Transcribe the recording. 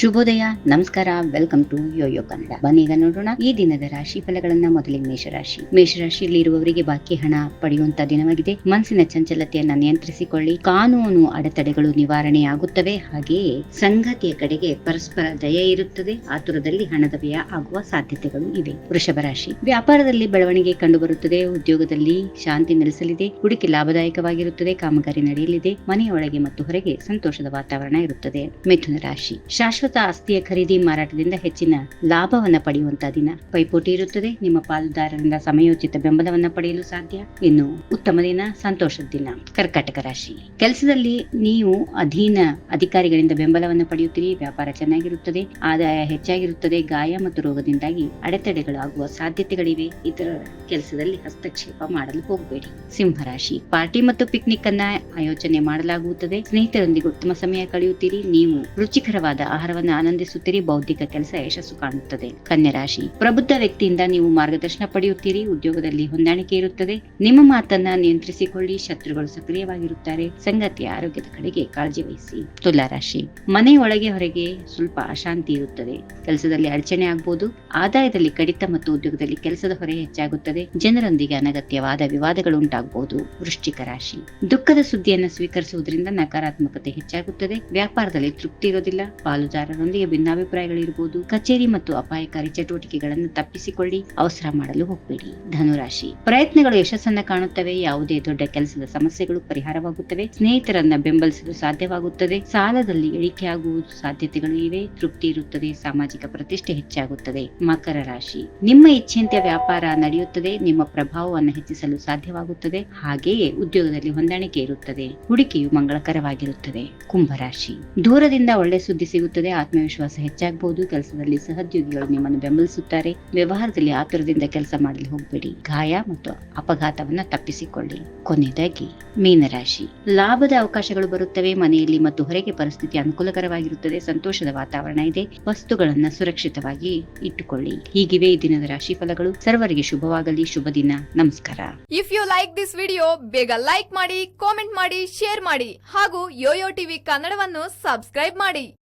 ಶುಭೋದಯ, ನಮಸ್ಕಾರ welcome to YoYo Kannada ಬನ್ನೀಗ ನೋಡೋಣ ಈ ದಿನದ ರಾಶಿ ಫಲಗಳನ್ನ ಮೊದಲಿಗೆ ಮೇಷರಾಶಿ. ಮೇಷರಾಶಿಯಲ್ಲಿ ಇರುವವರಿಗೆ ಬಾಕಿ ಹಣ ಪಡೆಯುವಂತ ದಿನವಾಗಿದೆ. ಮನಸ್ಸಿನ ಚಂಚಲತೆಯನ್ನ ನಿಯಂತ್ರಿಸಿಕೊಳ್ಳಿ. ಕಾನೂನು ಅಡೆತಡೆಗಳು ನಿವಾರಣೆಯಾಗುತ್ತವೆ. ಹಾಗೆಯೇ ಸಂಗತಿಯ ಕಡೆಗೆ ಪರಸ್ಪರ ದಯ ಇರುತ್ತದೆ. ಆತುರದಲ್ಲಿ ಹಣದ ವ್ಯಯ ಆಗುವ ಸಾಧ್ಯತೆಗಳು ಇವೆ. ವೃಷಭ ರಾಶಿ. ವ್ಯಾಪಾರದಲ್ಲಿ ಬೆಳವಣಿಗೆ ಕಂಡುಬರುತ್ತದೆ. ಉದ್ಯೋಗದಲ್ಲಿ ಶಾಂತಿ ನೆಲೆಸಲಿದೆ. ಹೂಡಿಕೆ ಲಾಭದಾಯಕವಾಗಿರುತ್ತದೆ. ಕಾಮಗಾರಿ ನಡೆಯಲಿದೆ. ಮನೆಯೊಳಗೆ ಮತ್ತು ಹೊರಗೆ ಸಂತೋಷದ ವಾತಾವರಣ ಇರುತ್ತದೆ. ಮಿಥುನ ರಾಶಿ. ಶಾಶ್ವತ ಆಸ್ತಿಯ ಖರೀದಿ ಮಾರಾಟದಿಂದ ಹೆಚ್ಚಿನ ಲಾಭವನ್ನು ಪಡೆಯುವಂತಹ ದಿನ. ಪೈಪೋಟಿ ಇರುತ್ತದೆ. ನಿಮ್ಮ ಪಾಲುದಾರರಿಂದ ಸಮಯೋಚಿತ ಬೆಂಬಲವನ್ನ ಪಡೆಯಲು ಸಾಧ್ಯ. ಇನ್ನು ಉತ್ತಮ ದಿನ, ಸಂತೋಷದ ದಿನ. ಕರ್ಕಾಟಕ ರಾಶಿ. ಕೆಲಸದಲ್ಲಿ ನೀವು ಅಧೀನ ಅಧಿಕಾರಿಗಳಿಂದ ಬೆಂಬಲವನ್ನು ಪಡೆಯುತ್ತೀರಿ. ವ್ಯಾಪಾರ ಚೆನ್ನಾಗಿರುತ್ತದೆ. ಆದಾಯ ಹೆಚ್ಚಾಗಿರುತ್ತದೆ. ಗಾಯ ಮತ್ತು ರೋಗದಿಂದಾಗಿ ಅಡೆತಡೆಗಳಾಗುವ ಸಾಧ್ಯತೆಗಳಿವೆ. ಇತರ ಕೆಲಸದಲ್ಲಿ ಹಸ್ತಕ್ಷೇಪ ಮಾಡಲು ಹೋಗಬೇಡಿ. ಸಿಂಹರಾಶಿ ಪಾರ್ಟಿ ಮತ್ತು ಪಿಕ್ನಿಕ್ ಅನ್ನ ಆಯೋಜನೆ ಮಾಡಲಾಗುತ್ತದೆ. ಸ್ನೇಹಿತರೊಂದಿಗೆ ಉತ್ತಮ ಸಮಯ ಕಳೆಯುತ್ತೀರಿ. ನೀವು ರುಚಿಕರವಾದ ಆಹಾರವನ್ನು ಆನಂದಿಸುತ್ತೀರಿ, ಬೌದ್ಧಿಕ ಕೆಲಸ ಯಶಸ್ಸು ಕಾಣುತ್ತದೆ. ಕನ್ಯಾ ರಾಶಿ, ಪ್ರಬುದ್ಧ ವ್ಯಕ್ತಿಯಿಂದ ನೀವು ಮಾರ್ಗದರ್ಶನ ಪಡೆಯುತ್ತೀರಿ, ಉದ್ಯೋಗದಲ್ಲಿ ಹೊಂದಾಣಿಕೆ ಇರುತ್ತದೆ. ನಿಮ್ಮ ಮಾತನ್ನ ನಿಯಂತ್ರಿಸಿಕೊಳ್ಳಿ, ಶತ್ರುಗಳು ಸಕ್ರಿಯವಾಗಿರುತ್ತಾರೆ. ಸಂಗತಿಯ ಆರೋಗ್ಯದ ಕಡೆಗೆ ಕಾಳಜಿ ವಹಿಸಿ. ತುಲಾ ರಾಶಿ ಮನೆಯೊಳಗೆ ಹೊರಗೆ ಸ್ವಲ್ಪ ಅಶಾಂತಿ ಇರುತ್ತದೆ. ಕೆಲಸದಲ್ಲಿ ಅಡಚಣೆ ಆಗಬಹುದು ಆದಾಯದಲ್ಲಿ ಕಡಿತ ಮತ್ತು ಉದ್ಯೋಗದಲ್ಲಿ ಕೆಲಸದ ಹೊರೆ ಹೆಚ್ಚಾಗುತ್ತದೆ. ಜನರೊಂದಿಗೆ ಅನಗತ್ಯವಾದ ವಿವಾದಗಳು ಉಂಟಾಗಬಹುದು ವೃಶ್ಚಿಕ ರಾಶಿ, ದುಃಖದ ಸುದ್ದಿಯನ್ನು ಸ್ವೀಕರಿಸುವುದರಿಂದ ನಕಾರಾತ್ಮಕತೆ ಹೆಚ್ಚಾಗುತ್ತದೆ. ವ್ಯಾಪಾರದಲ್ಲಿ ತೃಪ್ತಿ ಇರೋದಿಲ್ಲ. ಪಾಲುದಾರರೊಂದಿಗೆ ಭಿನ್ನಾಭಿಪ್ರಾಯಗಳಿರಬಹುದು ಕಚೇರಿ ಮತ್ತು ಅಪಾಯಕಾರಿ ಚಟುವಟಿಕೆಗಳನ್ನು ತಪ್ಪಿಸಿಕೊಳ್ಳಿ, ಅವಸರ ಮಾಡಲು ಹೋಗಬೇಡಿ. ಧನುರಾಶಿ. ಪ್ರಯತ್ನಗಳು ಯಶಸ್ಸನ್ನ ಕಾಣುತ್ತವೆ, ಯಾವುದೇ ದೊಡ್ಡ ಕೆಲಸದ ಸಮಸ್ಯೆಗಳು ಪರಿಹಾರವಾಗುತ್ತವೆ. ಸ್ನೇಹಿತರನ್ನ ಬೆಂಬಲಿಸಲು ಸಾಧ್ಯವಾಗುತ್ತದೆ. ಸಾಲದಲ್ಲಿ ಇಳಿಕೆಯಾಗುವ ಸಾಧ್ಯತೆಗಳು ಇವೆ. ತೃಪ್ತಿ ಇರುತ್ತದೆ, ಸಾಮಾಜಿಕ ಪ್ರತಿಷ್ಠೆ ಹೆಚ್ಚಾಗುತ್ತದೆ. ಮಕರ ರಾಶಿ. ನಿಮ್ಮ ಇಚ್ಛೆಯಂತೆ ವ್ಯಾಪಾರ ನಡೆಯುತ್ತದೆ, ನಿಮ್ಮ ಪ್ರಭಾವವನ್ನು ಹೆಚ್ಚಿಸಲು ಸಾಧ್ಯವಾಗುತ್ತದೆ. ಹಾಗೆಯೇ ಉದ್ಯೋಗದಲ್ಲಿ ಹೊಂದಾಣಿಕೆ ಇರುತ್ತದೆ ಹೂಡಿಕೆಯು ಮಂಗಳಕರವಾಗಿರುತ್ತದೆ. ಕುಂಭರಾಶಿ. ದೂರದಿಂದ ಒಳ್ಳೆ ಸುದ್ದಿ ಸಿಗುತ್ತದೆ ಆತ್ಮವಿಶ್ವಾಸ ಹೆಚ್ಚಾಗಬಹುದು ಕೆಲಸದಲ್ಲಿ ಸಹೋದ್ಯೋಗಿಗಳು ನಿಮ್ಮನ್ನು ಬೆಂಬಲಿಸುತ್ತಾರೆ. ವ್ಯವಹಾರದಲ್ಲಿ ಆತುರದಿಂದ ಕೆಲಸ ಮಾಡಲು ಹೋಗಬೇಡಿ. ಗಾಯ ಮತ್ತು ಅಪಘಾತವನ್ನ ತಪ್ಪಿಸಿಕೊಳ್ಳಿ. ಕೊನೆಯದಾಗಿ, ಮೀನರಾಶಿ. ಲಾಭದ ಅವಕಾಶಗಳು ಬರುತ್ತವೆ, ಮನೆಯಲ್ಲಿ ಮತ್ತು ಹೊರಗೆ ಪರಿಸ್ಥಿತಿ ಅನುಕೂಲಕರವಾಗಿರುತ್ತದೆ, ಸಂತೋಷದ ವಾತಾವರಣ ಇದೆ. ವಸ್ತುಗಳನ್ನ ಸುರಕ್ಷಿತವಾಗಿ ಇಟ್ಟುಕೊಳ್ಳಿ. ಹೀಗಿವೆ ಈ ದಿನದ ರಾಶಿ ಫಲಗಳು ಸರ್ವರಿಗೆ ಶುಭವಾಗಲಿ, ಶುಭ ದಿನ. ನಮಸ್ಕಾರ. If you like this video ಬೇಗ ಲೈಕ್ ಮಾಡಿ ಕಾಮೆಂಟ್ ಮಾಡಿ ಶೇರ್ ಮಾಡಿ ಹಾಗೂ ಯೋಯೋ ಟಿವಿ ಕನ್ನಡವನ್ನು ಸಬ್ಸ್ಕ್ರೈಬ್ ಮಾಡಿ.